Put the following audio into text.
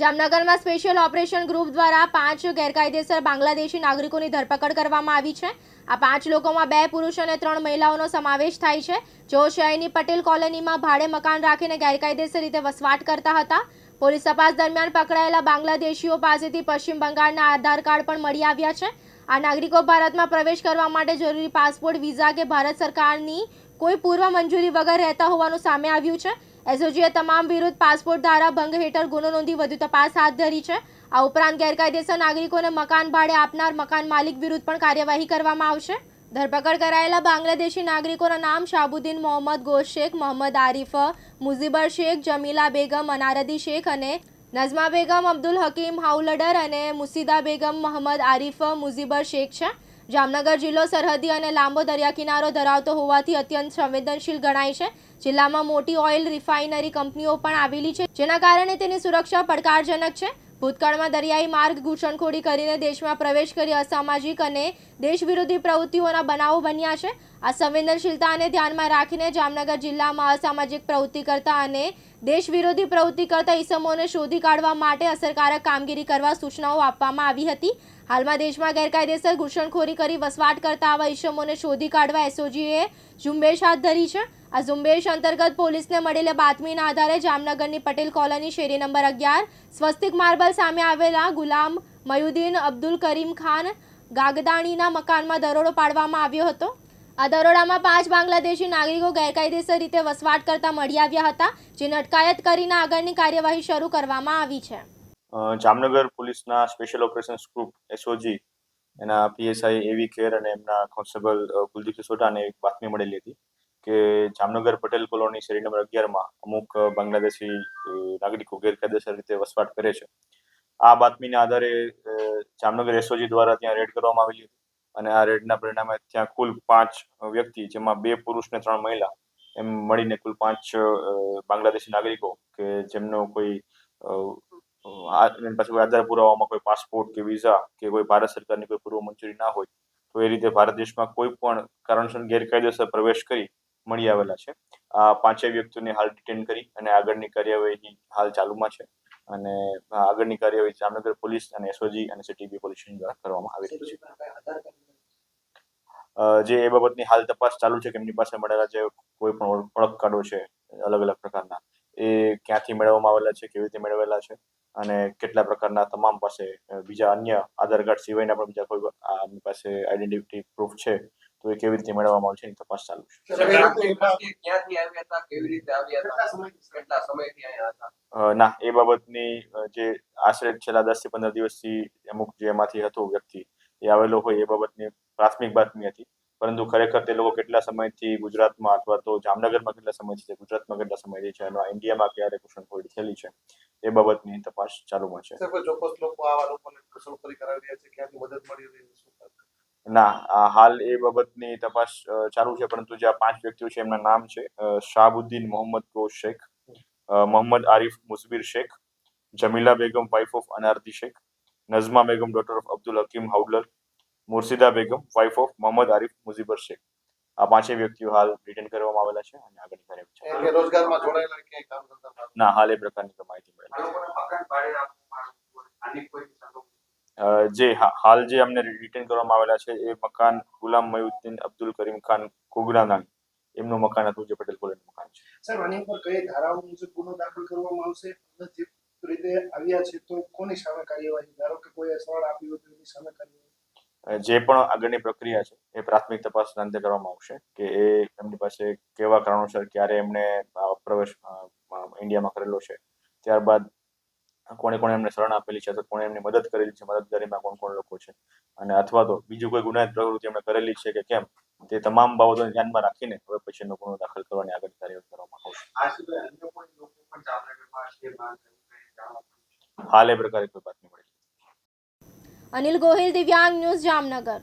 જામનગરમાં special operation group દ્વારા પાંચ ગેરકાયદેસર બાંગ્લાદેશી નાગરિકોની ધરપકડ કરવામાં આવી છે. આ પાંચ લોકોમાં બે પુરુષ અને ત્રણ મહિલાઓનો સમાવેશ થાય છે. જેઓ શહેરની પટેલ કોલોનીમાં ભાડે મકાન રાખીને ગેરકાયદેસર રીતે વસવાટ કરતા હતા. પોલીસ તપાસ દરમિયાન પકડાયેલા બાંગ્લાદેશીઓ પાસેથી પશ્ચિમ બંગાળના આધાર કાર્ડ પણ મળી આવ્યા છે. આ નાગરિકો ભારતમાં પ્રવેશ કરવા માટે જરૂરી પાસપોર્ટ, વિઝા કે ભારત સરકારની કોઈ પૂર્વ મંજૂરી વગર રહેતા હોવાનું સામે આવ્યું છે. એસઓજીએ તમામ વિરુદ્ધ પાસપોર્ટ ધારા, ભંગ હેઠળ ગુનો નોંધી વધુ તપાસ હાથ ધરી છે. આ ઉપરાંત ગેરકાયદેસર નાગરિકોને મકાન ભાડે આપનાર મકાન માલિક વિરુદ્ધ પણ કાર્યવાહી કરવામાં આવશે. ધરપકડ કરાયેલા બાંગ્લાદેશી નાગરિકોના નામ શાહબુદ્દીન મોહમ્મદ ગોશ શેખ, મોહમ્મદ આરીફ, મુઝીબર શેખ, જમીલા બેગમ, અનારદી શેખ અને નઝમા બેગમ, અબ્દુલ હકીમ હાઉલડર અને મુસીદા બેગમ, મોહમ્મદ આરીફ, મુઝીબર શેખ છે. જામનગર જિલ્લો સરહદી અને લાંબો દરિયા કિનારો ધરાવતો હોવાથી અત્યંત સંવેદનશીલ ગણાય છે. જિલ્લામાં મોટી ઓઇલ રિફાઇનરી કંપનીઓ પણ આવેલી છે, જેના કારણે તેની સુરક્ષા પડકારજનક છે. ભૂતકાળમાં દરિયાઈ માર્ગ ઘૂસણખોરી કરીને દેશમાં પ્રવેશ કરી અસામાજિક અને દેશ વિરોધી પ્રવૃત્તિઓના બનાવો બન્યા છે. આ સંવેદનશીલતાને ધ્યાનમાં રાખીને જામનગર જિલ્લામાં અસામાજિક પ્રવૃત્તિ કરતા અને દેશ વિરોધી પ્રવૃત્તિ કરતા ઈસમોને શોધી કાઢવા માટે અસરકારક કામગીરી કરવા સૂચનાઓ આપવામાં આવી હતી. હાલમાં દેશમાં ગેરકાયદેસર ઘૂસણખોરી કરી વસવાટ કરતા આવા ઈસમોને શોધી કાઢવા એસઓજીએ ઝુંબેશ હાથ ધરી છે. આ ઝુંબેશ અંતર્ગત પોલીસને મળેલી બાતમીના આધારે જામનગરની પટેલ કોલોની શેરી નંબર અગિયાર, સ્વસ્તિક માર્બલ સામે આવેલા ગુલામ મયુદ્દીન અબ્દુલ કરીમ ખાન ગાગદાણીના મકાનમાં દરોડો પાડવામાં આવ્યો હતો. આ દરોડામાં પાંચ બાંગ્લાદેશી નાગરિકો ગેરકાયદેસર રીતે વસવાટ કરતા મળી આવ્યા હતા, જેને અટકાયત કરીને આગળની કાર્યવાહી શરૂ કરવામાં આવી છે. જામનગર પોલીસના સ્પેશિયલ ઓપરેશન્સ ગ્રુપ, એસઓજી, એના પીએસઆઈ એવી કેર અને એમના કોન્સ્ટેબલ કુલદીપ સિસોટાને એક બાતમી મળેલી હતી કે જામનગર પટેલ કોલોની શેરી નંબર અગિયારમાં અમુક બાંગ્લાદેશી નાગરિકો ગેરકાયદેસર રીતે વસવાટ કરે છે. આ બાતમીના આધારે જામનગર એસઓજી દ્વારા ત્યાં રેડ કરવામાં આવેલી હતી. અને આ રેડના પરિણામે ત્યાં કુલ પાંચ વ્યક્તિ, જેમાં બે પુરુષ ને ત્રણ મહિલા, એમ મળીને કુલ પાંચ બાંગ્લાદેશી નાગરિકો કે જેમનો કોઈ પછી આધાર પુરાવામાં કોઈ પાસપોર્ટ કે વિઝા કે કોઈ ભારત સરકારની કોઈ પૂર્વ મંજૂરી ના હોય, તો એ રીતે ભારત દેશમાં કોઈ પણ કારણસર ગેરકાયદેસર પ્રવેશ કરી મળી આવેલા છે. આ પાંચેય વ્યક્તિઓને હાલ ડિટેન કરી અને આગળની કાર્યવાહી હાલ ચાલુમાં છે. અને આગળની કાર્યવાહી જામનગર પોલીસ અને એસઓજી અને સીટીબી પોલીસ દ્વારા કરવામાં આવી રહી છે. જે એ બાબતની હાલ તપાસ ચાલુ છે કે એમની પાસે મળેલા જે કોઈ પણ ઓળ- ઓળખ કાર્ડો છે અલગ અલગ પ્રકારના એ ક્યાંથી મેળવવામાં આવેલા છે કેવી રીતે મેળવેલા છે અને કેટલા પ્રકારના તમામ પાસે બીજા અન્ય આધાર કાર્ડ સિવાયના પણ બીજા કોઈ આ પાસે આઈડેન્ટિટી પ્રૂફ છે તો એ કેવી રીતે મેળવવામાં આવે છે એની તપાસ ચાલુ છે. સર, રાત્રે પછી ક્યાંથી આવ્યા હતા કેવી રીતે આવ્યા હતા કેટલા સમયથી અહીંયા હતા? ના એ બાબતની જે આશરે છેલ્લા દસથી પંદર દિવસથી અમુક જે એમાંથી હતો વ્યક્તિ એ આવેલો હોય એ બાબતની પ્રાથમિક બાતમી હતી પરંતુ ખરેખર તે લોકો કેટલા સમયથી ગુજરાતમાં અથવા તો જામનગરમાં કેટલા સમયથી છે ગુજરાતમાં કેટલા સમયથી છે અને ઇન્ડિયામાં ક્યારે ઘૂસણખોરી થયેલી છે એ બાબતની તપાસ ચાલુમાં છે ચોક્કસ લોકો આવા લોકોને ઘૂસણખોરી કરાવી રહ્યા છે ક્યાંથી મદદ મળી રહી છે શું કરે? ના હાલ એ બાબતની તપાસ ચાલુ છે પરંતુ જે આ પાંચ વ્યક્તિઓ છે એમના નામ છે Shahbuddin Mohammad Gosh Sheikh Mohammad Arif Musbir Sheikh Jamila Begum wife of Anarti Sheikh Nazma Begum daughter of Abdul Hakim Haudlar Murshida Begum wife of Mohammad Arif Mujibar Sheikh. આ પાંચે વ્યક્તિઓ હાલ રિટર્ન કરવામાં આવેલા છે અને આગળ કાર્યવાહી છે રોજગારમાં જોડાયેલા ક્યાંય કામ કરતા ના હાલ એ પ્રકારની માહિતી મળેલી જે હાલ જે અમને રિટર્ન કરવામાં આવેલા છે એ મકાન ગુલામ મયુદ્દીન અબ્દુલ કરીમ ખાન કોગરાનાન એમનું મકાન હતું જે પટેલ કોલોનીનું મકાન છે. સર આની પર કઈ ધારાઓ મુજબ ગુનો દાખલ કરવામાં આવશે? જે રીતે આવ્યા છે તો કોની સામે કાર્યવાહી? ધારો કે કોઈ સવાલ આપ્યું હોય તો એની સામે કાર્યવાહી. જે પણ આગળની પ્રક્રિયા છે એ પ્રાથમિક તપાસ અંતે કરવામાં આવશે કે એ એમની પાસે કેવા કારણોસર ક્યારે એમણે પ્રવેશ ઇન્ડિયામાં કરેલો છે. ત્યારબાદ કોણે કોણે એમને શરણ આપેલી છે અથવા કોણે એમની મદદ કરેલી છે મદદગારીમાં કોણ કોણ લોકો છે? અને અથવા તો બીજું કોઈ ગુનાહિત પ્રવૃત્તિ એમણે કરેલી છે કે કેમ? તે તમામ બાબતોને ધ્યાનમાં રાખીને હવે પછીનો ગુનો દાખલ કરવાની આગળ કાર્યવાહી કરવામાં આવશે. હાલ એ પ્રકારે કોઈ બાતમી મળી અનિલ ગોહિલ દિવ્યાંગ ન્યૂઝ જામનગર.